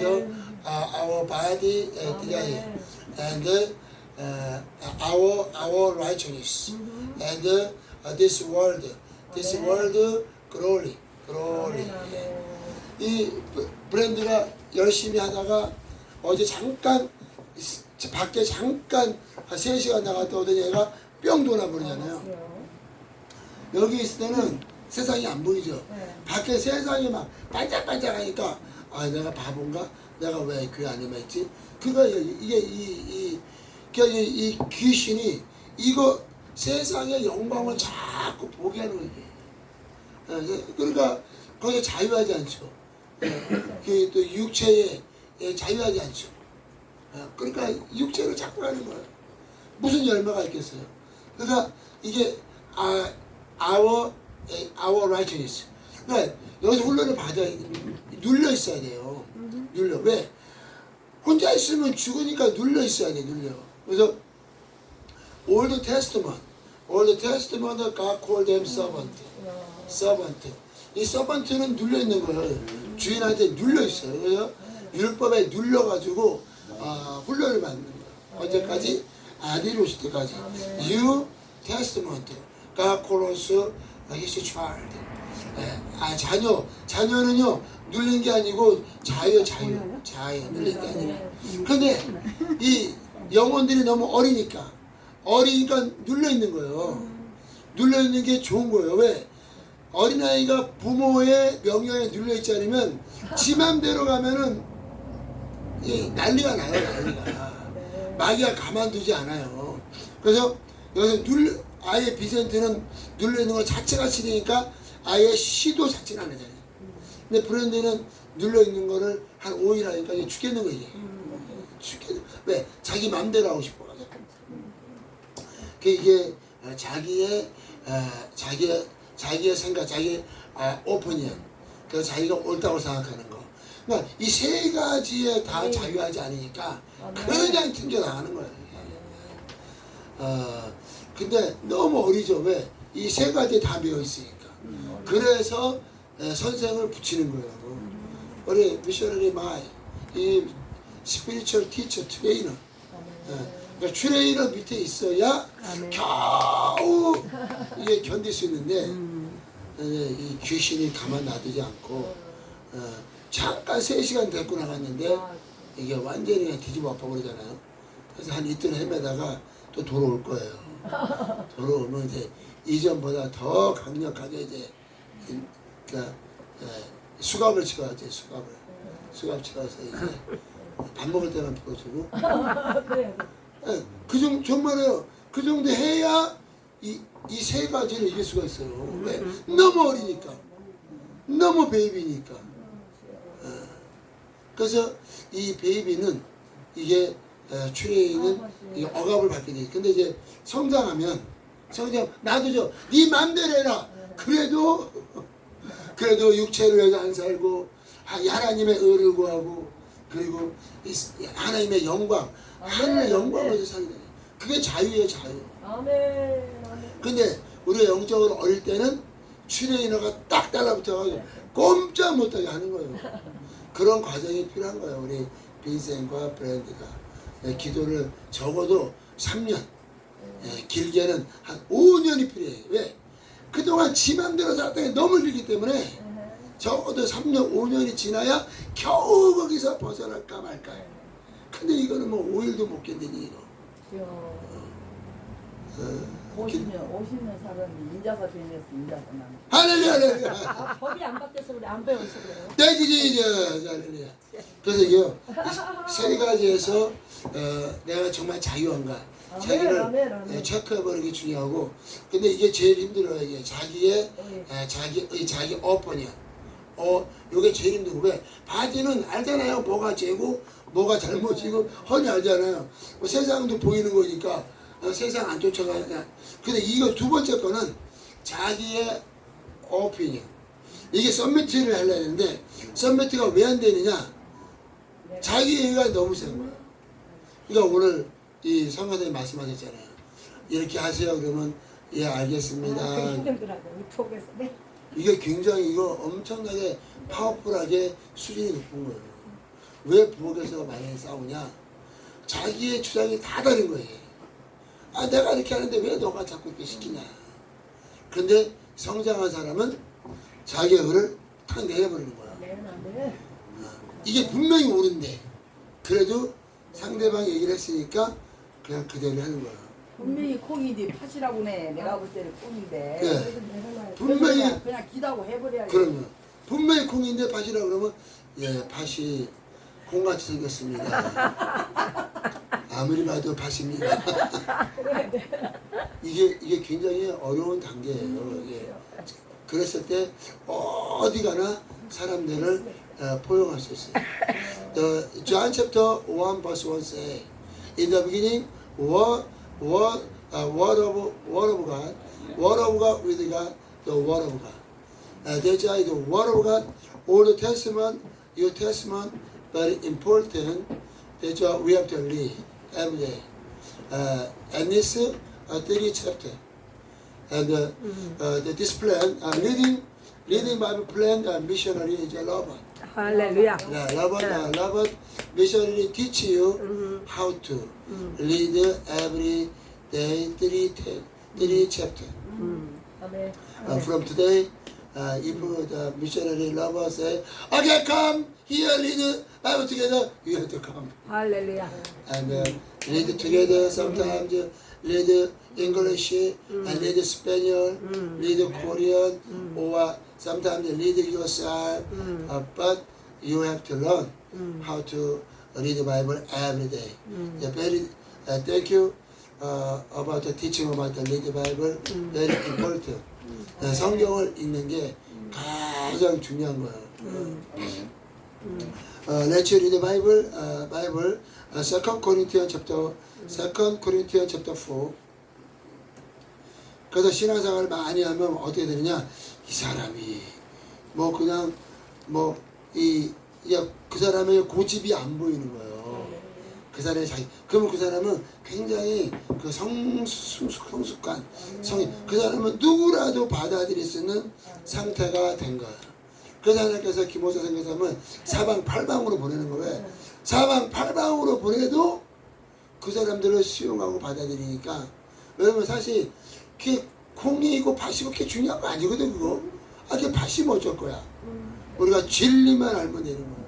and uh, our body uh, desire and uh, our our righteousness and uh, this world this world glory glory 이 브- 브랜드가 열심히 하다가 어제 잠깐 이- 밖에 잠깐 한 3시간 나갔다 오더니 얘가 뿅 돌아버리잖아요 여기 있을 때는 세상이 안 보이죠 네. 밖에 세상이 막 반짝반짝하니까 아 내가 바본가? 내가 왜 교회 안 임했지? 그거 이게 이, 이, 그러니까 이, 이 귀신이 이거 세상의 영광을 자꾸 보게 하는 거예요. 예, 그러니까 거기에 자유하지 않죠. 그또 육체에 예, 자유하지 않죠. 예, 그러니까 육체를 자꾸 하는 거예요. 무슨 열매가 있겠어요? 그러니까 이게 아, our 예, our righteousness. 그러니까 여기서 훈련을 받아 눌려 있어야 돼요. 눌려 왜? 혼자 있으면 죽으니까 눌려 있어야 돼 눌려. 그래서 Old Testament, Old Testament, God called them servant, servant. 이 servant는 눌려 있는 거예요. 주인한테 눌려 있어요. 그래서 율법에 눌려 가지고 아, 훈련을 받는 거예요. 언제까지? 아들이 오실 때까지. New Testament, God calls His child. 예, 아 자녀, 자녀는요 눌린 게 아니고 자유, 자유, 자유 눌린 게 아니라. 근데 이 영혼들이 너무 어리니까 어리니까 눌려 있는 거예요. 눌려 있는 게 좋은 거예요. 왜? 어린아이가 부모의 명령에 눌려 있지 않으면 지 맘대로 가면은 이 난리가 나요, 난리가. 마귀가 가만두지 않아요. 그래서 여기서 눌 아예 비센트는 눌려 있는 것 자체가 싫으니까 아예 시도 자체가 안 하잖아요. 근데 브랜드는 눌려 있는 거를 한 5일 하니까 이게 죽겠는 거예요. 죽겠는 왜? 자기 맘대로 하고 싶어가지고. 그 이게 어, 자기의 어, 자기의 자기의 생각, 자기의 아, 오피니언, 그 자기가 옳다고 생각하는 거. 그러니까 이 세 가지에 다 자유하지 않으니까 그냥 튕겨 나가는 거예요. 어, 근데 너무 어리죠. 왜? 이 세 가지 다 배어 있으니까. 그래서 에, 선생을 붙이는 거예요. 우리 미셔너리 마이, 이 스피리추얼 티처 트레이너. 예, 그러니까 트레이너 밑에 있어야 겨우 이게 견딜 수 있는데 예, 이 귀신이 가만 놔두지 않고 어, 잠깐 3시간 데리고 나갔는데 이게 완전히 그냥 뒤집어 엎어버리잖아요. 그래서 한 이틀 헤매다가 또 돌아올 거예요. 돌아오면 이제 이전보다 더 강력하게 이제 이- 그러니까 예, 수갑을 치워야지 수갑을 수갑 치워서 이제 밥 먹을 때만 풀어주고 그래요. 예, 그 정도 정말요. 그 정도 해야 이 이 세 가지를 이길 수가 있어요. 왜? 너무 어리니까, 너무 베이비니까. 예. 그래서 이 베이비는 이게 에, 트레이는 이 억압을 받게 돼. 근데 이제 성장하면 성장 놔두죠. 네 맘대로 해라. 그래도 그래도 육체를 위해서 안 살고 하- 하나님의 의를 구하고 그리고 하나님의 영광 하늘의 영광을 살게 돼. 그게 자유예요 자유. 아멘. 근데 우리가 영적으로 어릴 때는 트레이너가 딱 달라붙어가지고 꼼짝 못하게 하는 거예요. 그런 과정이 필요한 거예요. 우리 빈센과 브랜드가 네, 기도를 적어도 3년, 예, 길게는 한 5년이 필요해요. 왜? 그동안 지 맘대로 살았더니 너무 길기 때문에 적어도 3년, 5년이 지나야 겨우 거기서 벗어날까 말까. 근데 이거는 뭐 5일도 못 견디니 이거. 이야. 어, 50년, 50년 살았는데 인자사 변했어, 인자사 나. 할렐루야, 할렐루야. 아, 법이 안 바뀌어서 그래. 안 배워서 그래요. 땡기지 이제 할렐루야. 그래서 이요 세 가지에서 어, 내가 정말 자유한가 자기를 아멘, 아멘. 예, 체크해보는 게 중요하고 근데 이게 제일 힘들어요 이게 자기의 네. 에, 자기의 자기 오픈이야. 어 이게 제일 힘들고 왜 바디는 알잖아요 뭐가 죄고 뭐가 잘못이고 훤히 알잖아요. 뭐 세상도 보이는 거니까 어, 세상 안 쫓아가냐. 근데 이거 두 번째 거는 자기의 오피니언. 이게 썸미트를 하려야 되는데 썸미트가 왜 안 되느냐? 자기 얘기가 너무 센 거야. 그러니까 오늘 이 성가대님 말씀하셨잖아요. 이렇게 하세요. 그러면 예 알겠습니다. 아, 그 힘들더라고요. 네. 이게 굉장히 이거 엄청나게 파워풀하게 수준이 높은 거예요. 왜 부엌에서 많이 싸우냐? 자기의 주장이 다 다른 거예요. 아, 내가 이렇게 하는데 왜 너가 자꾸 이렇게 시키냐? 그런데 성장한 사람은 자기의 의를 탁 내려버리는 거야. 이게 분명히 옳은데 그래도 상대방 얘기를 했으니까 그냥 그대로 하는 거야. 분명히 콩이지 팥이라고네. 내가 볼 때는 콩인데. 네. 돼. 분명히 그냥, 기다고 해버려야지. 그러면 분명히 콩인데 밭이라 그러면 예 밭이 콩같이 생겼습니다. 아무리 봐도 돼. 이게 이게 굉장히 어려운 단계예요. 이게 그랬을 때 어디 가나 사람들을 어, 포용할 수 있어요. The John chapter 1 verse 1 say, In the beginning, word, word, uh, word of word of God, word of God with God, the word of God. Uh, that's why the word of God, Old Testament, New Testament, very important. That's why we have to read every day. Uh, and this uh, three chapter. And uh, uh, the, this plan, uh, reading, reading Bible plan, uh, missionary is a Robert. 할렐루야. Yeah, Robert, uh, Robert missionary teach you how to read every day three, te- three chapter. 아멘. Uh, from today, uh, if the missionary Robert say, okay, come here, read Bible together, you have to come. 할렐루야. and uh, read together sometimes uh, read English and read Spanish, read Korean, or sometimes read yourself. Uh, but you have to learn how to read the Bible every day. Yeah, very, uh, thank you uh, about the teaching about the read the Bible. Very important. 어, 성경을 읽는 게 가장 중요한 거예요. Uh, let's read the Bible. Uh, Bible. Uh, Second Corinthians chapter. Second Corinthians chapter 4. 그래서 신앙생활을 많이 하면 어떻게 되느냐? 이 사람이 뭐 그냥 뭐이 그 사람의 고집이 안 보이는 거예요. 그 사람의 자기 그러면 그 사람은 굉장히 그 성숙 성숙한 성이 그 사람은 누구라도 받아들일 수 있는 상태가 된 거예요. 그래서 하나님께서 김호사 선교사님은 사방팔방으로 보내는 거예요. 사방팔방으로 보내도 그 사람들을 수용하고 받아들이니까. 왜냐면 사실 그게 콩이고 밭이고 그게 중요한 거 아니거든 그거. 아 그게 밭이 뭐 어쩔 거야. 우리가 진리만 알면 되는 거예요.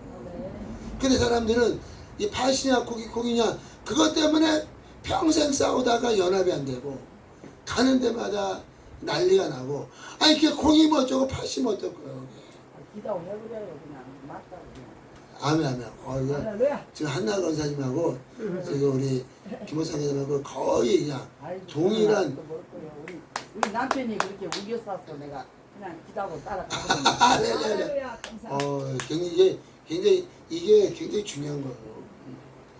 근데 사람들은 이 밭이냐 고기 콩이냐 그것 때문에 평생 싸우다가 연합이 안 되고 가는 데마다 난리가 나고. 아니 그게 콩이 뭐 어쩌고 밭이 뭐 그게. 기다고 해버려요. 그냥. 맞다. 그냥. 아멘 아멘 어, 이거 할렐루야. 지금 한나 권사님하고 지금 우리 김호상 회장하고 거의 그냥 아이고, 동일한 거예요. 우리, 우리 남편이 그렇게 우겼었어. 내가 그냥 기다고 따라가. 아, 네 네 네. 할렐루야. 감사. 어, 굉장히 이게 굉장히 이게 굉장히 중요한 거예요.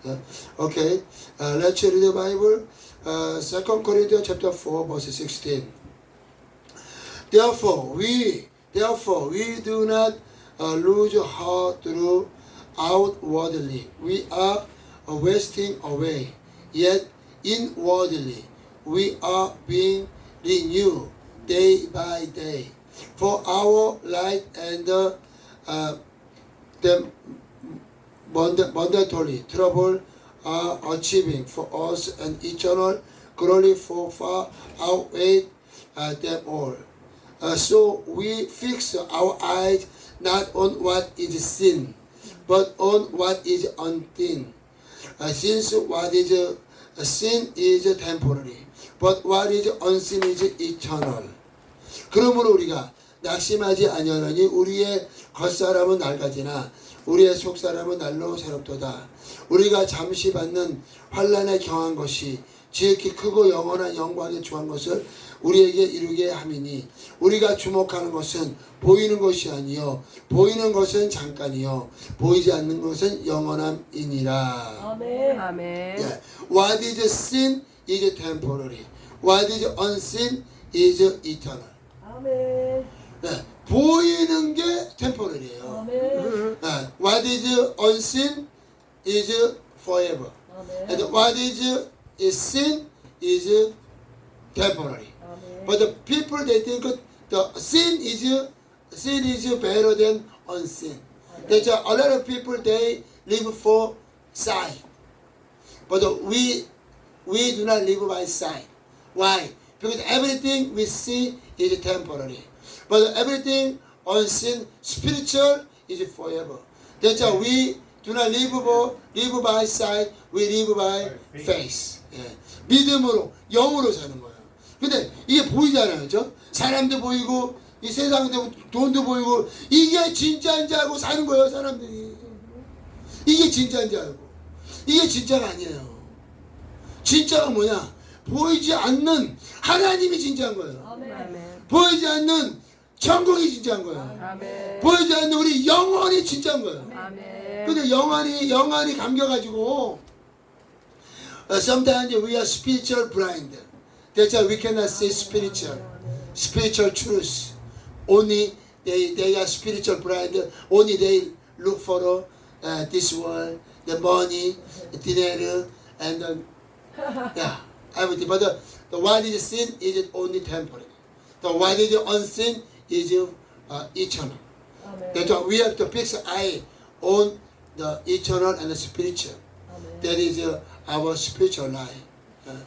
네. 오케이. Uh, let's read the Bible. Uh, 2 Corinthians chapter 4 verse 16. Therefore we therefore we do not uh, lose heart through outwardly. We are uh, wasting away. Yet inwardly we are being renewed day by day. For our light and the uh, the mandatory trouble are achieving for us an eternal glory for far outweigh uh, them all. Uh, so we fix our eyes not on what is seen, but on what is unseen. Uh, since what is uh, seen is temporary, but what is unseen is eternal. 그러므로 우리가 낙심하지 아니하노니 우리의 겉사람은 낡아지나 우리의 속사람은 날로 새롭도다. 우리가 잠시 받는 환란에 경한 것이 지극히 크고 영원한 영광에 주한 것을 우리에게 이루게 함이니 우리가 주목하는 것은 보이는 것이 아니요 보이는 것은 잠깐이요 보이지 않는 것은 영원함이니라. 아멘. 아멘. Yeah. What is seen is temporary. What is unseen is eternal. 아멘. 네, 보이는 게 temporary예요. 아멘. 네, what is unseen is forever. And 아멘. what is is sin is temporary. 아멘. But the people they think the sin is sin is better than unseen. That's why a lot of people they live for sight. But we we do not live by sight. Why? Because everything we see is temporary. But everything unseen, spiritual is forever. That's why we do not live by, live by sight, we live by faith. 예. 믿음으로, 영으로 사는 거예요. 근데 이게 보이잖아요. 그죠? 사람도 보이고, 이 세상도 돈도 보이고, 이게 진짜인 줄 알고 사는 거예요, 사람들이. 이게 진짜인 줄 알고. 이게 진짜가 아니에요. 진짜가 뭐냐? 보이지 않는 하나님이 진짜인 거예요. 아멘. 보이지 않는 천국이 진짜인 거예요. 아멘. 보이지 않는 우리 영혼이 진짜인 거예요. 아멘. 근데 영혼이 영혼이 감겨가지고 uh, sometimes we are spiritual blind. That's why we cannot see spiritual, spiritual truth. Only they they are spiritual blind. Only they look for uh, this world, the money, the dinner, and the, yeah, everything. But the, the is seen is only temporary. The what is unseen is uh, eternal. 아멘. That's why we have to fix our eye on the eternal and the spiritual. That is our spiritual life. 어.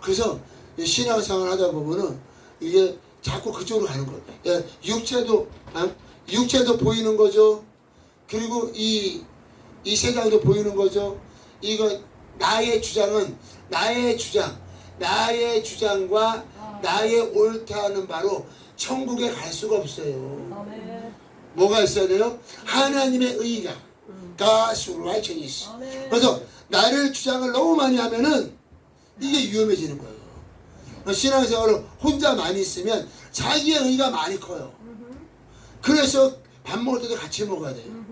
그래서 이 신앙생활 하다 보면은 이게 자꾸 그쪽으로 가는 거예요. 예, 육체도 어? 육체도 보이는 거죠. 그리고 이, 이 세상도 보이는 거죠. 이거 나의 주장은 나의 주장, 나의 주장과 나의 옳다는 바로 천국에 갈 수가 없어요. 뭐가 있어야 돼요? 하나님의 의가 God's righteousness. 아멘. 그래서 나를 주장을 너무 많이 하면은 이게 위험해지는 거예요. 신앙생활을 혼자 많이 있으면 자기의 의가 많이 커요. 그래서 밥 먹을 때도 같이 먹어야 돼요.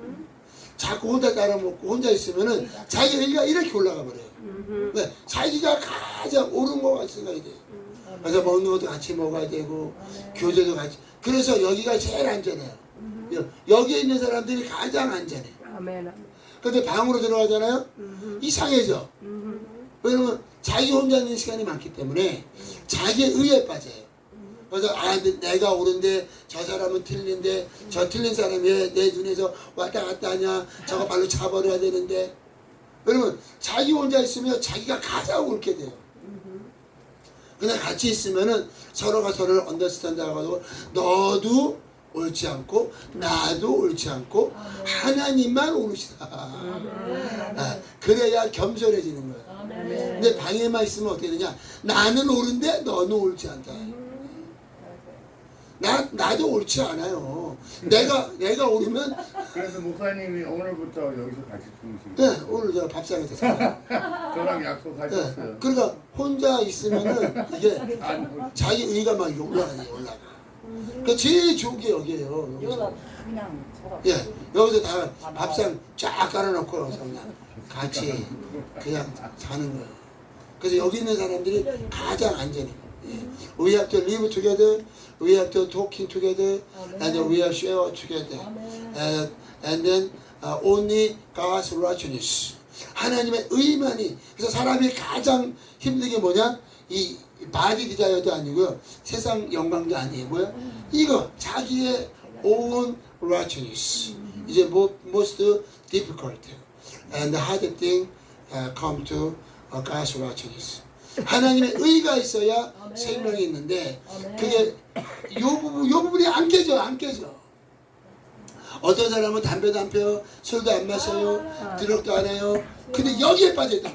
자꾸 혼자 따라 먹고 혼자 있으면은 자기 의가 이렇게 올라가 버려요. 네, 자기가 가장 옳은 거가 생각이 돼요. 그래서 먹는 것도 같이 먹어야 되고 교제도 같이. 그래서 여기가 제일 안전해요. 여- 여기에 있는 사람들이 가장 안전해. 아멘. 근데 방으로 들어가잖아요. 이상해져. 왜냐면 자기 혼자 있는 시간이 많기 때문에 자기의 의에 빠져요. 그래서 아 근데 내가 옳은데 저 사람은 틀린데 저 틀린 사람이 왜 내 눈에서 왔다 갔다 하냐 저거 발로 차버려야 되는데 그러면 자기 혼자 있으면 자기가 가장 옳게 돼요. 그냥 같이 있으면은 서로가 서로를 언더스탠드 하고 너도 옳지 않고 나도 옳지 않고 하나님만 옳으시다. 아, 그래야 겸손해지는 거예요. 근데 방에만 있으면 어떻게 되냐? 나는 옳은데 너는 옳지 않다. 나 나도 옳지 않아요. 내가 내가 옳으면 그래서 목사님이 오늘부터 여기서 같이 주무시고 네, 오늘 저 밥상에서 자요. 저랑 네, 약속하셨어요. 그러니까 혼자 있으면은 이게 안, 자기 의가 막 올라가요, 올라가. 그 제일 좋은 게 여기에요. 여기서. 그냥 쳐다. 예, 여기서 다 밥상 쫙 깔아놓고 그냥 같이 그냥 사는 거예요. 그래서 여기 있는 사람들이 가장 안전해요. 예. We have to live together, we have to talking together, and we have share together. And, and then uh, only God's righteousness. 하나님의 의만이 그래서 사람이 가장 힘든 게 뭐냐? 이 바디 디자이어도 아니고요. 세상 영광도 아니에요. 뭐야? 이거 자기의 own righteousness. 이제 mo- most difficult and hard thing uh, come to uh, God's righteousness. 하나님의 의가 있어야 생명이 있는데 그게 요 부분 요 부분이 안 깨져 안 깨져. 어떤 사람은 담배도 안 피워, 술도 안 마셔요, 드럭도 안 해요. 근데 여기에 빠져 있다.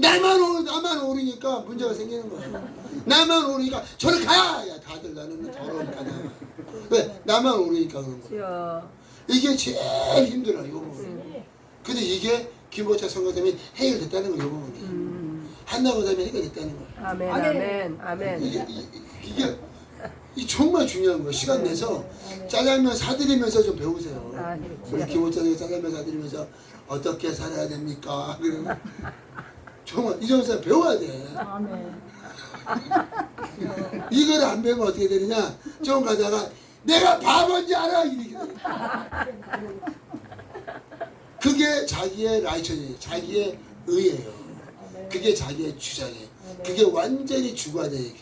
나만 오, 나만 오르니까 문제가 생기는 거예요. 나만 오르니까 저를 가! 야, 다들 나는 더러우니까 나. 왜? 나만 오르니까 그런 거예요. 주여. 이게 제일 힘들어요, 이 부분. 근데 이게 김보차 선거되면 해결됐다는 거예요, 이 부분이. 한나고 되면 해결됐다는 거예요. 아멘. 아멘. 아멘. 이게, 이- 이게, 이 정말 중요한 거예요. 시간 내서 짜장면 사드리면서 좀 배우세요. 아, 우리 네. 김호찬이 짜장면 사드리면서 어떻게 살아야 됩니까? 정말 이정사 배워야 돼. 아멘. 이걸 안 배우면 어떻게 되느냐? 좀 가다가 내가 바본지 알아 이렇게 돼. 그게 자기의 라이처지, 자기의 의예요. 그게 자기의 주장이에요. 그게 완전히 주관이에요.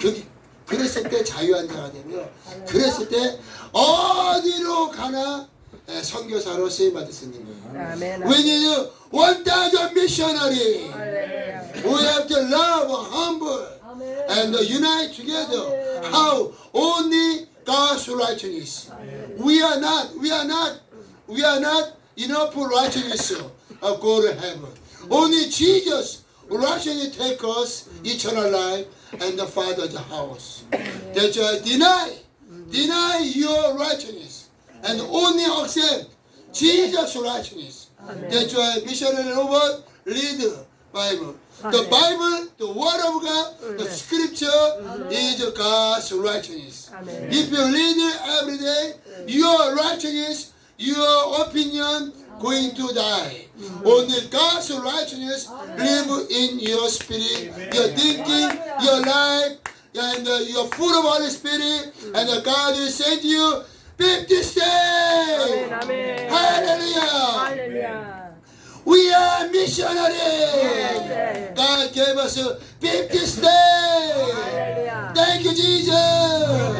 그게 그랬을 때 자유한 자가 되고요. 그랬을 때 어디로 가나 에, 선교사로 쓰임 받으시는 거예요. 아멘. We need 1,000 missionary. 할렐루야. We have to love, humble, 아멘. and unite together. How only God's righteousness. We are not. We are not. We are not enough righteousness of go to heaven. Only Jesus righteousness take us eternal life and the Father's house. That's why deny, deny your righteousness and only accept Jesus' righteousness. That's why missionary over read Bible. The Bible, the Word of God, the Scripture is God's righteousness. Amen. If you read it every day, your righteousness, your opinion going to die. Only God's righteousness live in your spirit, your thinking, your life, and uh, you're full of Holy Spirit, and uh, God will send you 50 아멘. stay. 아멘. Hallelujah. 할렐루야. We are missionary. Yes. God gave us 50 stay. 할렐루야. Thank you, Jesus.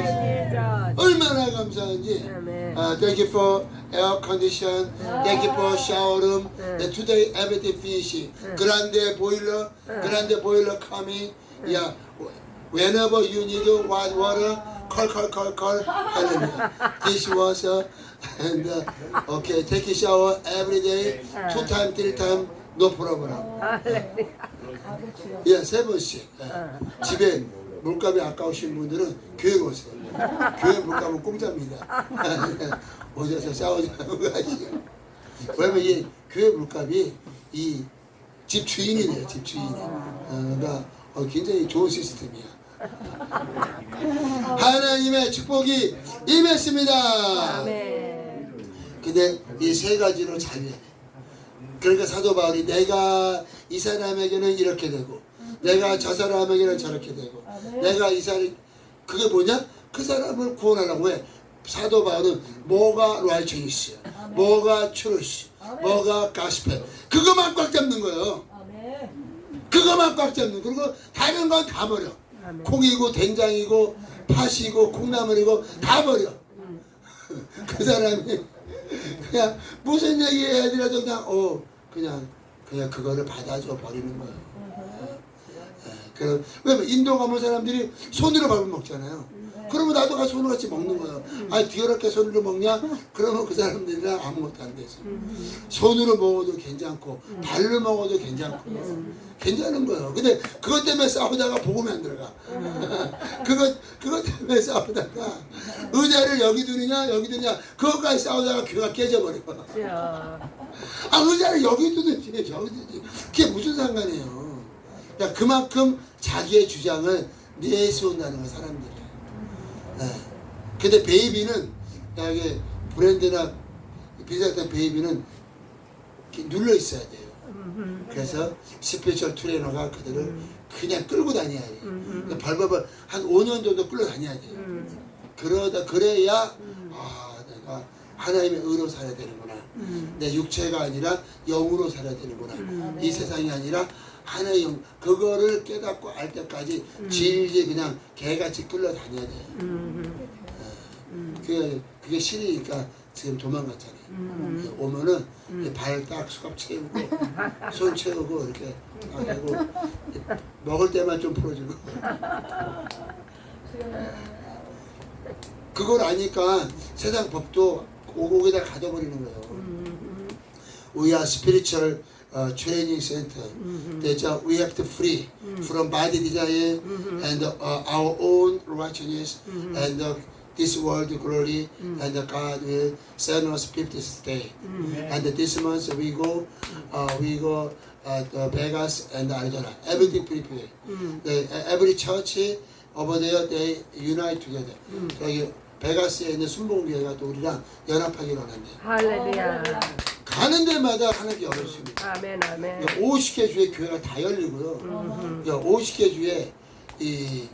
Jesus. 얼마나 감사한지. 아멘. Uh, thank you for air condition. Thank you for shower room. Uh, today everything finish. Grande boiler, grande boiler coming. Yeah. Whenever you need hot water, call, call, call, call. Hallelujah. Dishwasher. And uh, okay, take a shower every day, two time, three time, no problem. 할렐루야. 예, 세 번씩. 예. 집에 물값이 아까우신 분들은 교회로 오세요. 교회 물값은 공짜입니다. 오셔서 샤워하고 가시죠. 왜냐면 이 교회 물값이 이 집 주인이래요, 집 주인이. 어, 그러니까 어, 굉장히 좋은 시스템이야. 하나님의 축복이 임했습니다. 근데 이 세 가지로 자유해야 돼. 그러니까 사도 바울이 내가 이 사람에게는 이렇게 되고 내가 저 사람에게는 저렇게 되고 내가 이 사람 그게 뭐냐? 그 사람을 구원하려고 해. 사도 바울은 뭐가 라이처니스, 뭐가 트루스, 뭐가 가스펠 그것만 꽉 잡는 거예요. 그것만 꽉 잡는 그리고 다른 건 다 버려. 콩이고 된장이고 팥이고 콩나물이고 다 버려. 그 사람이 그냥 무슨 얘기 해야 되라도 그냥 어 그냥 그냥 그거를 받아줘 버리는 거예요. 예, 그럼 왜냐면 인도 가면 사람들이 손으로 밥을 먹잖아요. 그러면 나도 가서 손으로 같이 먹는 거예요. 아 더럽게 손으로 먹냐? 그러면 그 사람들이랑 아무것도 안 되죠. 손으로 먹어도 괜찮고 발로 먹어도 괜찮고 괜찮은 거예요. 근데 그것 때문에 싸우다가 복음이 안 들어가. 그것 그것 때문에 싸우다가 의자를 여기 두느냐 여기 두느냐 그것까지 싸우다가 귀가 깨져버려. 자, 아 의자를 여기 두든지 저기 두든지 그게 무슨 상관이에요. 그러니까 그만큼 자기의 주장을 내세운다는 거 사람들이. 예. 근데 베이비는 여기 브랜드나 비슷한 베이비는 눌러 있어야 돼요. 그래서 스페셜 트레이너가 그들을 그냥 끌고 다녀야 돼요. 그러니까 발버벌 한 5년 정도 끌고 다녀야 돼요. 그러다 그래야 아 내가 하나님의 의로 살아야 되는구나. 내 육체가 아니라 영으로 살아야 되는구나. 이 세상이 아니라 하나의 영 그거를 깨닫고 알 때까지 질질 그냥 개같이 끌려다녀야 돼요. 그게 그게 싫으니까 지금 도망갔잖아요. 예, 오면은 발딱 수갑 채우고 손 채우고 이렇게 딱 하고 먹을 때만 좀 풀어주고. 그걸 아니까 세상 법도 오곡에다 가둬버리는 거예요. We are spiritual uh, training center. That uh, we have to free from body desire and uh, our own righteousness and uh, this world glory and uh, God will send us 50 stay. And this month we go, uh, we go uh, to Vegas and Arizona. Everything prepared. The, every church over there they unite together. 저기 베가스에 있는 순복교회가 또 우리랑 연합하기로 하는데 할렐루야. 가는 데마다 하나님께 열었습니다. 아멘, 아멘. 50개 주의 교회가 다 열리고요. 50개 주에 이,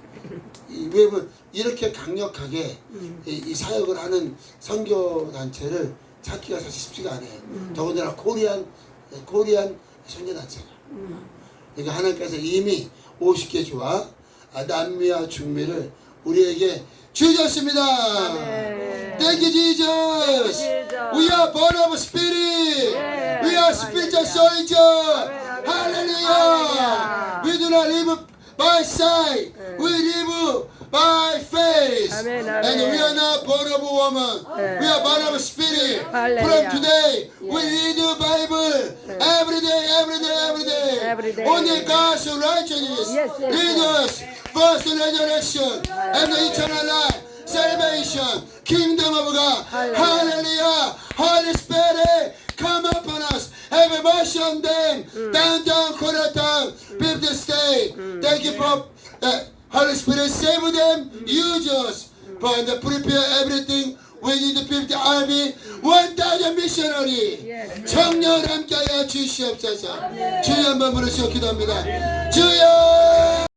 이 왜냐면 이렇게 강력하게 이, 이 사역을 하는 선교 단체를 찾기가 사실 쉽지가 않아요. 더군다나 코리안 코리안 선교 단체가. 그러니까 하나님께서 이미 50개 주와 아, 남미와 중미를 우리에게 주셨습니다. Thank you, Jesus. We are born of spirit. We are spiritual Hallelujah. soldier. Hallelujah. Hallelujah. We do not live by sight. We live by faith. Amen, And we are not born of a woman. We are born of a spirit. From Hallelujah. today, we read the Bible every day, every day, every day. Every day. Only God's righteousness Yes, yes, lead us first resurrection and the eternal life. Salvation, kingdom of God, hallelujah, Holy Spirit, come upon us, have mercy on them, mm. down, down, corner down, mm. fifth state. Mm. Thank you for uh, Holy Spirit, save them, use us, for the prepare everything. We need the 50 army, 1,000 missionary. 청년 함께하여 주시옵소서. 주여 한번 부르시오 기도합니다. 주여